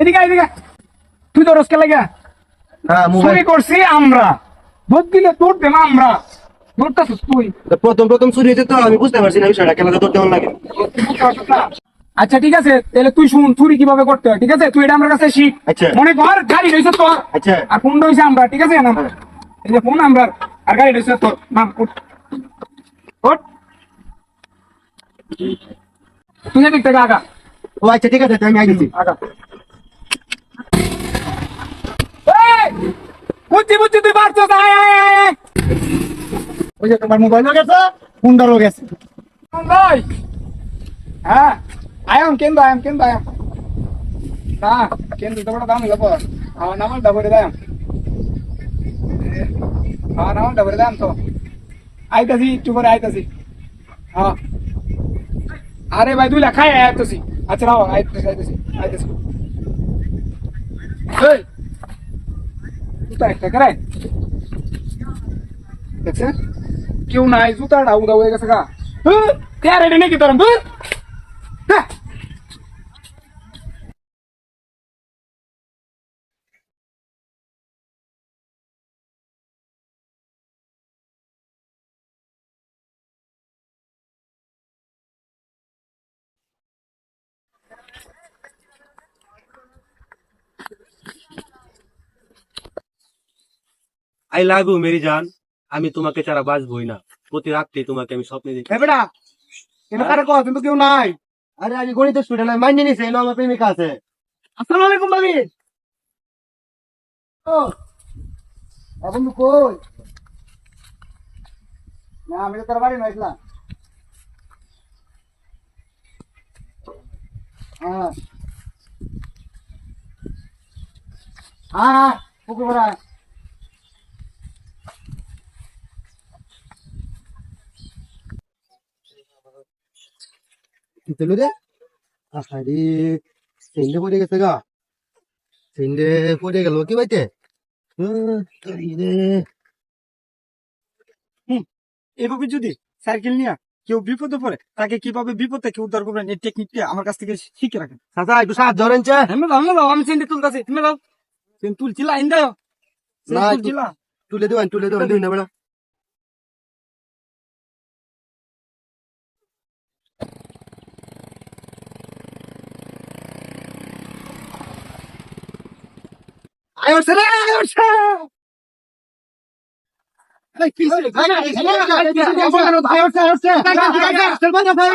এদিকে এদিকে তুই তো রসকে লাগে হ্যাঁ চুরি করছি আমরা। ভোট দিলে তোর দেম আমরা। ধরতেছিস তুই। প্রথম প্রথম চুরি হয়েছে তো আমি বুঝতে পারছি না বিষয়টা লাগে? আচ্ছা ঠিক আছে তাহলে তুই শুন চুরি কীভাবে করতে হয় ঠিক আছে? তুই এটা আমার কাছে শিখ। আচ্ছা। মনে কর গাড়ি রয়েছে তোর। আচ্ছা। আর ফোন রয়েছে আমরা ঠিক আছে? না এই যে ফোন আমরা আর গাড়ি রয়েছে তোর। নাম উঠ। উঠ। তুই থেকে আগা। ও আচ্ছা ঠিক আছে আমি আইতেছি। আগা এই! বুঝছি বুঝছি তুই পারছিস আয় আয় আয় আয়। ওই যে তোমার মোবাইলও গেছে ফোনটারও গেছে। ভাই। হ্যাঁ আয়াম কেন আয়াম কেন আয়াম। না কেন তো বড় দাম লাগবো আমার নাম ডাবরে দাম আমার নাম ডাবরে দাম তো। আইতাছি একটু করে আইতাছি। হ্যাঁ। আরে ভাই দুই লাখ আইতাছি। আচ্ছা রাও আইতাছি আইতাছি আইতাছি। জুতা একটা করে দেখছেন কেউ নাই জুতাটা উদা হয়ে গেছে গা হ্যাঁ রেডি নাকি তোর হ্যাঁ আই লাভ ইউ মেরি জান আমি তোমাকে ছাড়া বাঁচবই না। প্রতি রাত্রে তোমাকে আমি স্বপ্নে দেখি। বেটা, এটা কারে কো কিন্তু কেউ নাই। আরে আমি গণিতের স্টুডেন্ট আমি মাইনে নিছি, এলো আমার প্রেমিকা আছে। আসসালামু আলাইকুম, ভাবি। ও বন্ধু কই? না, আমি তো তোর বাড়ি নাইছিলাম হ্যাঁ। হ্যাঁ পুকুর কি দিল রে আহারে সিন্ডে পড়ে গেছে গা সিন্ডে পড়ে গেল কি বাইতে এভাবে যদি সাইকেল নিয়ে কেউ বিপদে পড়ে তাকে কীভাবে বিপদ থেকে উদ্ধার করবেন এই টেকনিকটা আমার কাছ থেকে শিখে রাখেন চাচা একটু সাহায্য ধরেন চা হেমে দাও দাও আমি সেন্টে তুলতেছি হেমে দাও সেন তুলছি লাইন দাও তুলে দেবেন তুলে দেবেন দিন না বেড়া ভাই